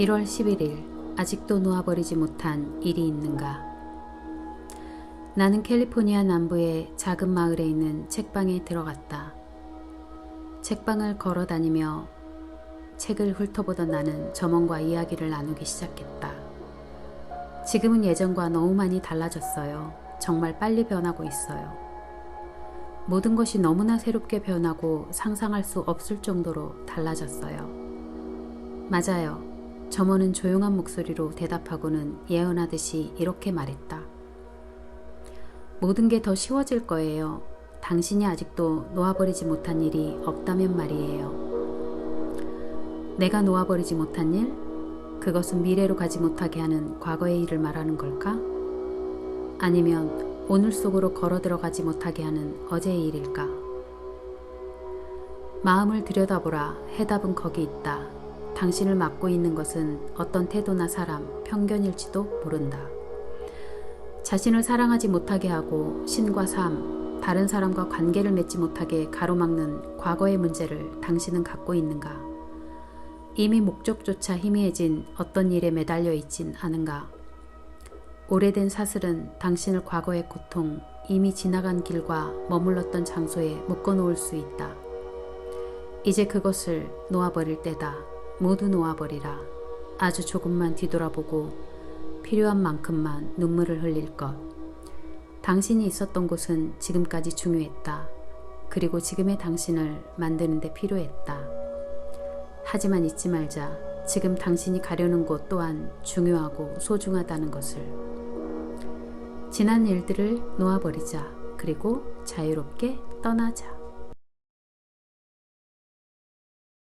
1월 11일 아직도 놓아버리지 못한 일이 있는가? 나는 캘리포니아 남부의 작은 마을에 있는 책방에 들어갔다. 책방을 걸어 다니며 책을 훑어보던 나는 점원과 이야기를 나누기 시작했다. 지금은 예전과 너무 많이 달라졌어요. 정말 빨리 변하고 있어요. 모든 것이 너무나 새롭게 변하고 상상할 수 없을 정도로 달라졌어요. 맞아요. 점원은 조용한 목소리로 대답하고는 예언하듯이 이렇게 말했다. 모든 게 더 쉬워질 거예요. 당신이 아직도 놓아버리지 못한 일이 없다면 말이에요. 내가 놓아버리지 못한 일? 그것은 미래로 가지 못하게 하는 과거의 일을 말하는 걸까? 아니면 오늘 속으로 걸어 들어가지 못하게 하는 어제의 일일까? 마음을 들여다보라. 해답은 거기 있다. 당신을 맡고 있는 것은 어떤 태도나 사람, 편견일지도 모른다. 자신을 사랑하지 못하게 하고 신과 삶, 다른 사람과 관계를 맺지 못하게 가로막는 과거의 문제를 당신은 갖고 있는가? 이미 목적조차 희미해진 어떤 일에 매달려 있진 않은가? 오래된 사슬은 당신을 과거의 고통, 이미 지나간 길과 머물렀던 장소에 묶어 놓을 수 있다. 이제 그것을 놓아버릴 때다. 모두 놓아버리라. 아주 조금만 뒤돌아보고 필요한 만큼만 눈물을 흘릴 것. 당신이 있었던 곳은 지금까지 중요했다. 그리고 지금의 당신을 만드는데 필요했다. 하지만 잊지 말자. 지금 당신이 가려는 곳 또한 중요하고 소중하다는 것을. 지난 일들을 놓아버리자. 그리고 자유롭게 떠나자.